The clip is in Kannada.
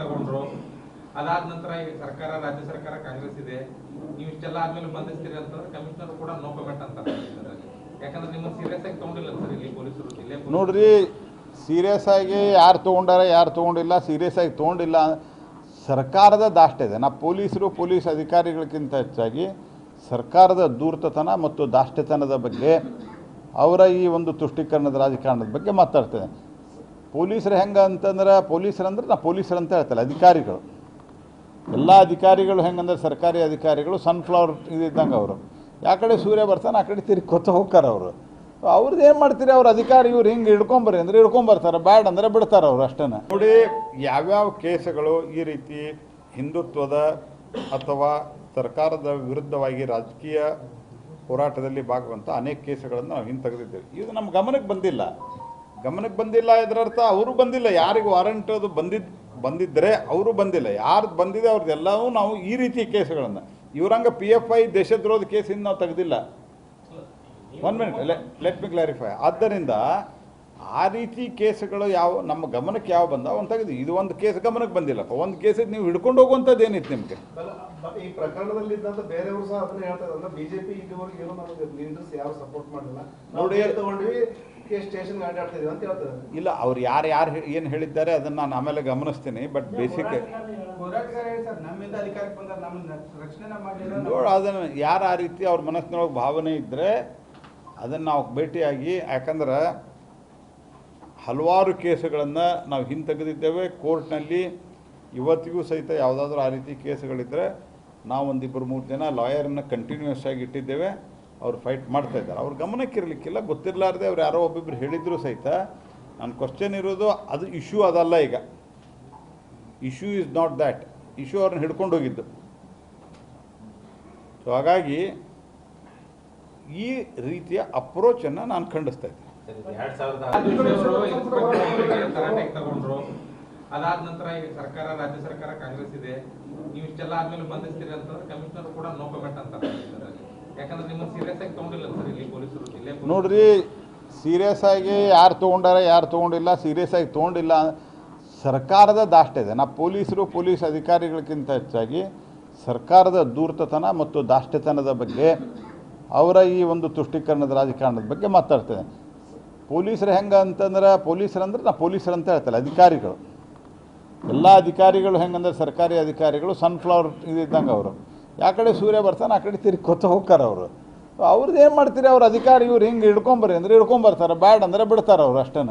ತಗೊಂಡ್ರು. ಅದಾದ ನಂತರ ಈಗ ಸರ್ಕಾರ, ರಾಜ್ಯ ಸರ್ಕಾರ ಕಾಂಗ್ರೆಸ್ ಇದೆ ನೀವು ಇಷ್ಟೆಲ್ಲ ಆದ್ಮೇಲೆ ಬಂಧಿಸ್ತೀರಿ ಅಂತಂದ್ರೆ ಕಮಿಷನರ್ ಕೂಡ ನೋ ಕಮೆಂಟ್ ಅಂತ ಯಾಕಂದ್ರೆ ನಿಮ್ಮ ಸೀರಿಯಸ್ ಆಗಿ ತಗೊಂಡಿಲ್ಲ ಸರ್ ಇಲ್ಲಿ ಪೊಲೀಸರು. ಇಲ್ಲೇ. ನೋಡ್ರಿ ಸೀರಿಯಸ್ ಆಗಿ ಯಾರು ತೊಗೊಂಡಾರ ಯಾರು ತೊಗೊಂಡಿಲ್ಲ ಸೀರಿಯಸ್ ಆಗಿ ತೊಗೊಂಡಿಲ್ಲ ಸರ್ಕಾರದ ದಾಷ್ಟ ಇದೆ. ನಾ ಪೊಲೀಸರು, ಪೊಲೀಸ್ ಅಧಿಕಾರಿಗಳಿಗಿಂತ ಹೆಚ್ಚಾಗಿ ಸರ್ಕಾರದ ದೂರ್ತತನ ಮತ್ತು ದಾಷ್ಟ್ಯತನದ ಬಗ್ಗೆ ಅವರ ಈ ಒಂದು ತುಷ್ಟೀಕರಣದ ರಾಜಕಾರಣದ ಬಗ್ಗೆ ಮಾತಾಡ್ತೇನೆ. ಪೊಲೀಸರು ಹೆಂಗೆ ಅಂತಂದ್ರೆ ಪೊಲೀಸರಂದ್ರೆ ನಾ ಪೊಲೀಸರು ಅಂತ ಹೇಳ್ತಾರೆ ಅಧಿಕಾರಿಗಳು. ಎಲ್ಲ ಅಧಿಕಾರಿಗಳು ಹೆಂಗಂದ್ರೆ ಸರ್ಕಾರಿ ಅಧಿಕಾರಿಗಳು ಸನ್ಫ್ಲವರ್ ಇದ್ದಂಗೆ ಅವರು. ಯಾ ಕಡೆ ಸೂರ್ಯ ಬರ್ತಾನೆ, ಆ ಕಡೆ ತಿರುಗಿ ಕೊತ್ತ ಹೋಗ್ತಾರೆ ಅವರು. ಅವ್ರದ್ದು ಏನು ಮಾಡ್ತೀರಿ, ಅವ್ರ ಅಧಿಕಾರಿ ಇವ್ರು ಹಿಂಗೆ ಹಿಡ್ಕೊಂಬರ್ರಿ ಅಂದ್ರೆ ಹಿಡ್ಕೊಂಬರ್ತಾರೆ, ಬ್ಯಾಡ್ ಅಂದ್ರೆ ಬಿಡ್ತಾರೆ ಅವ್ರು ಅಷ್ಟೇ ನೋಡಿ, ಯಾವ್ಯಾವ ಕೇಸುಗಳು ಈ ರೀತಿ ಹಿಂದುತ್ವದ ಅಥವಾ ಸರ್ಕಾರದ ವಿರುದ್ಧವಾಗಿ ರಾಜಕೀಯ ಹೋರಾಟದಲ್ಲಿ ಭಾಗವಂತ ಅನೇಕ ಕೇಸುಗಳನ್ನು ನಾವು ಹಿಂತೆಗೆದಿದ್ದೇವೆ ಇದು ನಮ್ಮ ಗಮನಕ್ಕೆ ಬಂದಿಲ್ಲ. ಗಮನಕ್ಕೆ ಬಂದಿಲ್ಲ ಇದರರ್ಥ ಅವರು ಬಂದಿಲ್ಲ. ಯಾರಿಗೂ ವಾರಂಟ್ ಅದು ಬಂದಿದ್ದು ಬಂದಿದ್ದರೆ ಅವರು ಬಂದಿಲ್ಲ. ಯಾರು ಬಂದಿದೆ ಅವ್ರದ್ದೆಲ್ಲವೂ ನಾವು ಈ ರೀತಿ ಕೇಸುಗಳನ್ನು. ಇವ್ರಂಗೆ ಪಿ ಎಫ್ ಐ ದೇಶದ್ರೋಹದ ಕೇಸಿಂದ ನಾವು ತೆಗೆದಿಲ್ಲ. One minute let me clarify ಆದ್ದರಿಂದ ಆ ರೀತಿ ಕೇಸ್ಗಳು ಯಾವ ನಮ್ಮ ಗಮನಕ್ಕೆ ಯಾವ ಬಂದ ಅಂತ ತೆಗೆದು ಇದು ಒಂದು ಕೇಸ್ ಗಮನಕ್ಕೆ ಬಂದಿಲ್ಲಪ್ಪ ಒಂದು ಕೇಸ್ ನೀವು ಹಿಡ್ಕೊಂಡು ಹೋಗುವಂಥದ್ದು ಏನಿತ್ತು ನಿಮಗೆ? ಈ ಪ್ರಕರಣದಲ್ಲಿ ಬೇರೆಯವರು ಸಹ ಅದನ್ನ ಹೇಳ್ತಾರೆ ಅಂದ್ರೆ ಬಿಜೆಪಿ ಇದುವರೆಗೆ ಏನೋ ನಮಗೆ ಲೀಡರ್ಸ್ ಯಾರು ಸಪೋರ್ಟ್ ಮಾಡಿಲ್ಲ. ನೋಡಿ- ತಗೊಂಡ್ವಿ ಕೇಸ್ ಸ್ಟೇಷನ್ ಅಡ್ಡಾಡ್ತಾ ಅಂತ ಹೇಳ್ತಾರೆ. ಇಲ್ಲ ಅವ್ರು ಯಾರು ಯಾರು ಏನು ಹೇಳಿದ್ದಾರೆ ಅದನ್ನ ನಾನು ಆಮೇಲೆ ಗಮನಿಸ್ತೀನಿ ಬಟ್ ಬೇಸಿಕ್ ನೋಡಿ ಅದನ್ನು ಯಾರು ಆ ರೀತಿ ಅವ್ರ ಮನಸ್ಸಿನೊಳಗೆ ಭಾವನೆ ಇದ್ದರೆ ಅದನ್ನು ನಾವು ಭೇಟಿಯಾಗಿ ಯಾಕಂದ್ರೆ ಹಲವಾರು ಕೇಸುಗಳನ್ನು ನಾವು ಹಿಂತೆಗೆದಿದ್ದೇವೆ. ಕೋರ್ಟ್ನಲ್ಲಿ ಇವತ್ತಿಗೂ ಸಹಿತ ಯಾವುದಾದ್ರೂ ಆ ರೀತಿ ಕೇಸುಗಳಿದ್ದರೆ ನಾವು ಒಂದಿಬ್ಬರು ಮೂರು ಜನ ಲಾಯರನ್ನು ಕಂಟಿನ್ಯೂಸ್ ಆಗಿ ಇಟ್ಟಿದ್ದೇವೆ. ಅವ್ರು ಫೈಟ್ ಮಾಡ್ತಾ ಇದ್ದಾರೆ. ಅವ್ರ ಗಮನಕ್ಕೆ ಇರಲಿಕ್ಕಿಲ್ಲ ಗೊತ್ತಿರಲಾರ್ದೆ ಅವ್ರು ಯಾರೋ ಒಬ್ಬೊಬ್ಬರು ಹೇಳಿದ್ರು ಸಹಿತ. ನನ್ನ ಕ್ವಶನ್ ಇರೋದು ಅದು ಇಶ್ಯೂ ಅದಲ್ಲ ಈಗ. Issue is not that issue ಅವ್ರನ್ನ ಹಿಡ್ಕೊಂಡು ಹೋಗಿದ್ದು. ಸೊ ಹಾಗಾಗಿ ಈ ರೀತಿಯ ಅಪ್ರೋಚನ್ನು ನಾನು ಖಂಡಿಸ್ತಾ ಇದ್ದೆ ತರಾಟೆಗೆ ತಗೊಂಡ್ರು. ಅದಾದ ನಂತರ ಈಗ ಸರ್ಕಾರ ರಾಜ್ಯ ಸರ್ಕಾರ ಕಾಂಗ್ರೆಸ್ ಇದೆ. ನೀವು ಇಷ್ಟೆಲ್ಲ ಆದ್ಮೇಲೆ ಬಂಧಿಸ್ತೀರಿ ಅಂತಂದ್ರೆ ಕಮಿಷನರ್ ಕೂಡ ನೋ ಕಮೆಂಟ್ ಅಂತ ಯಾಕಂದ್ರೆ ನಿಮ್ಮ ಸೀರಿಯಸ್ ಆಗಿ ತಗೊಂಡಿಲ್ಲ ಸರ್ ಇಲ್ಲಿ ಪೊಲೀಸರು ಇಲ್ಲೇ ನೋಡ್ರಿ ಸೀರಿಯಸ್ ಆಗಿ ಯಾರು ತೊಗೊಂಡಾರ ಯಾರು ತೊಗೊಂಡಿಲ್ಲ ಸೀರಿಯಸ್ ಆಗಿ ತೊಗೊಂಡಿಲ್ಲ ಸರ್ಕಾರದ ದಾಷ್ಟ ಇದೆ. ನಾ ಪೊಲೀಸರು ಪೊಲೀಸ್ ಅಧಿಕಾರಿಗಳಿಗಿಂತ ಹೆಚ್ಚಾಗಿ ಸರ್ಕಾರದ ದೂರ್ತತನ ಮತ್ತು ದಾಷ್ಟ್ಯತನದ ಬಗ್ಗೆ ಅವರ ಈ ಒಂದು ತುಷ್ಟೀಕರಣದ ರಾಜಕಾರಣದ ಬಗ್ಗೆ ಮಾತಾಡ್ತೇನೆ. ಪೊಲೀಸರು ಹೆಂಗೆ ಅಂತಂದ್ರೆ ಪೊಲೀಸರಂದ್ರೆ ನಾ ಪೊಲೀಸರು ಅಂತ ಹೇಳ್ತಾರೆ ಅಧಿಕಾರಿಗಳು. ಎಲ್ಲ ಅಧಿಕಾರಿಗಳು ಹೆಂಗಂದ್ರೆ ಸರ್ಕಾರಿ ಅಧಿಕಾರಿಗಳು ಸನ್ಫ್ಲವರ್ ಇದ್ದಂಗೆ ಅವರು. ಯಾವ ಕಡೆ ಸೂರ್ಯ ಬರ್ತಾನೆ, ಆ ಕಡೆ ತಿರುಗಿ ಕೊತ್ತ ಹೋಗ್ತಾರೆ ಅವರು. ಅವ್ರದ್ದು ಏನು ಮಾಡ್ತೀರಿ, ಅವ್ರ ಅಧಿಕಾರಿ ಇವ್ರು ಹಿಂಗೆ ಹಿಡ್ಕೊಂಬರ್ರಿ ಅಂದ್ರೆ ಹಿಡ್ಕೊಂಬರ್ತಾರೆ, ಬ್ಯಾಡ್ ಅಂದ್ರೆ ಬಿಡ್ತಾರೆ ಅವ್ರು ಅಷ್ಟೇ